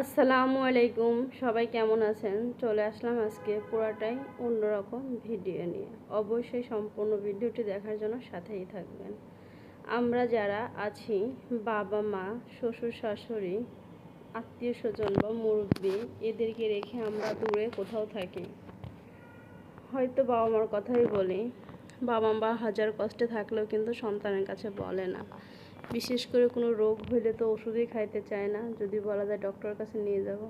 আসসালামু আলাইকুম। সবাই কেমন আছেন? চলে আসলাম আজকে পুরাটাই অন্যরকম ভিডিও নিয়ে। অবশ্যই সম্পূর্ণ ভিডিওটি দেখার জন্য সাথেই থাকবেন। আমরা যারা আছি, বাবা মা, শ্বশুর শাশুড়ি, আত্মীয় স্বজন বা মুরব্বী, এদেরকে রেখে আমরা দূরে কোথাও থাকি। হয়তো বাবা মার কথাই বলি, বাবা মা হাজার কষ্টে থাকলেও কিন্তু সন্তানের কাছে বলে না। বিশেষ করে কোনো রোগ হইলে তো ওষুধই খাইতে চায় না, যদি বলা যায় ডক্টরের কাছে নিয়ে যাব।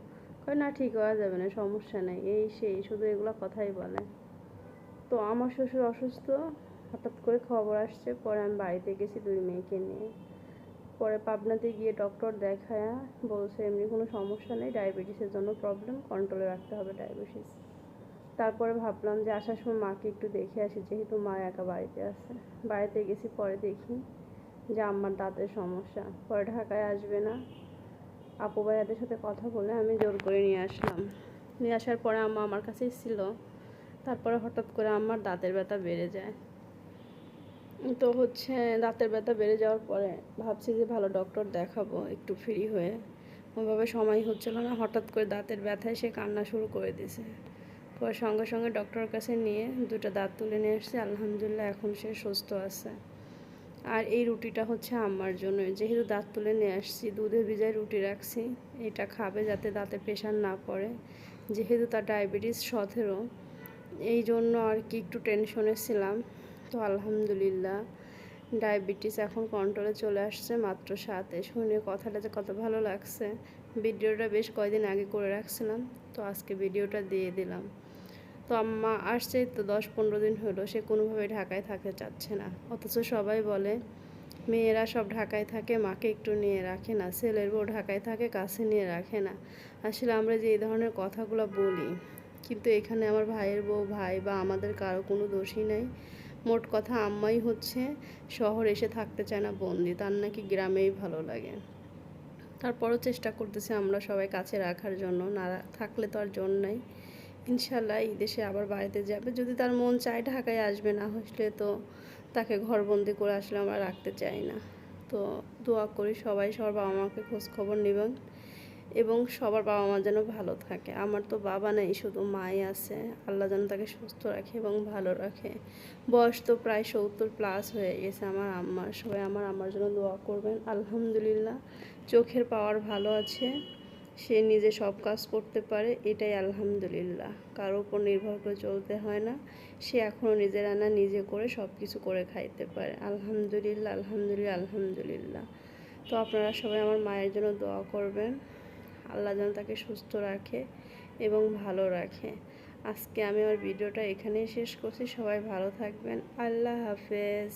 কয়, না, ঠিক হওয়া যাবে না, সমস্যা নেই। এই সেই, শুধু এগুলো কথাই বলে। তো আমার শ্বশুর অসুস্থ, হঠাৎ করে খবর আসছে, পরে আমি বাড়িতে গেছি দুই মেয়েকে নিয়ে। পরে পাবনাতে গিয়ে ডক্টর দেখায়া, বলছে এমনি কোনো সমস্যা নেই ডায়াবেটিসের জন্য প্রবলেম কন্ট্রোলে রাখতে হবে ডায়াবেটিস তারপরে ভাবলাম যে আসার সময় মাকে একটু দেখে আসি, যেহেতু মা একা বাড়িতে আছে। বাড়িতে গেছি, পরে দেখি। যে আমার দাঁতের সমস্যা, পরে ঢাকায় আসবে না। আপু ভাইয়াদের সাথে কথা বলে আমি জোর করে নিয়ে আসলাম। নিয়ে আসার পরে আম্মা আমার কাছেই ছিল। তারপরে হঠাৎ করে আমার দাঁতের ব্যথা বেড়ে যায়। তো হচ্ছে দাঁতের ব্যথা বেড়ে যাওয়ার পরে ভাবছি যে ভালো ডক্টর দেখাবো একটু ফ্রি হয়ে। ওইভাবে সময় হচ্ছিল না, হঠাৎ করে দাঁতের ব্যথায় সে কান্না শুরু করে দিয়েছে। পরে সঙ্গে সঙ্গে ডক্টরের কাছে নিয়ে দুটো দাঁত তুলে নিয়ে এসেছে আলহামদুলিল্লাহ এখন সে সুস্থ আছে। আর এই রুটিটা হচ্ছে আমার জন্য। যেহেতু দাঁত তুলে নিয়ে আসছি, দুধে ভিজায় রুটি রাখছি, এটা খাবে যাতে দাঁতে প্রেশার না পড়ে। যেহেতু তার ডায়াবেটিস সতেরো, এই জন্য আর কি একটু টেনশনে ছিলাম। তো আলহামদুলিল্লাহ ডায়াবেটিস এখন কন্ট্রোলে চলে আসছে মাত্র সাথে শুনে কথাটা যে কত ভালো লাগছে। ভিডিওটা বেশ কয়দিন আগে করে রাখছিলাম। তো আজকে ভিডিওটা দিয়ে দিলাম। তো আম্মা আসছে, তো দশ পনেরো দিন হলো, সে কোনোভাবে ঢাকায় থাকতে চাচ্ছে না। অথচ সবাই বলে, মেয়েরা সব ঢাকায় থাকে, মাকে একটু নিয়ে রাখে না, ছেলের বউ ঢাকায় থাকে, কাছে নিয়ে রাখে না। আসলে আমরা যে এই ধরনের কথাগুলো বলি, কিন্তু এখানে আমার ভাইয়ের বউ, ভাই বা আমাদের কারও কোনো দোষই নেই। মোট কথা আম্মাই হচ্ছে শহর এসে থাকতে চায় না, বন্দি, তার নাকি গ্রামেই ভালো লাগে। তারপরও চেষ্টা করতেছি আমরা সবাই কাছে রাখার জন্য, না থাকলে তো আর জন্য নাই। ইনশাল্লাহ এই দেশে আবার বাড়িতে যাবে। যদি তার মন চায় ঢাকায় আসবে না হসলে তো তাকে ঘরবন্দি করে আসলে আমরা রাখতে চাই না। তো দোয়া করি সবাই, সবার বাবা মাকে খোঁজ খবর নেবেন এবং সবার বাবা মা যেন ভালো থাকে। আমার তো বাবা নেই, শুধু মাই আছে। আল্লাহ যেন তাকে সুস্থ রাখে এবং ভালো রাখে। বয়স তো প্রায় সত্তর প্লাস হয়ে গেছে আমার আম্মার। সবাই আমার আমার জন্য দোয়া করবেন। আলহামদুলিল্লাহ, চোখের পাওয়ার ভালো আছে। সে নিজে সব কাজ করতে পারে, এটাই আলহামদুলিল্লাহ। কারও উপর নির্ভর করে চলতে হয় না। সে এখনও নিজের রান্না নিজে করে সব কিছু করে খাইতে পারে। আলহামদুলিল্লাহ আলহামদুলিল্লাহ আলহামদুলিল্লাহ। তো আপনারা সবাই আমার মায়ের জন্য দোয়া করবেন। আল্লাহ যেন তাকে সুস্থ রাখে এবং ভালো রাখে। আজকে আমি আমার ভিডিওটা এখানেই শেষ করছি। সবাই ভালো থাকবেন। আল্লাহ হাফেজ।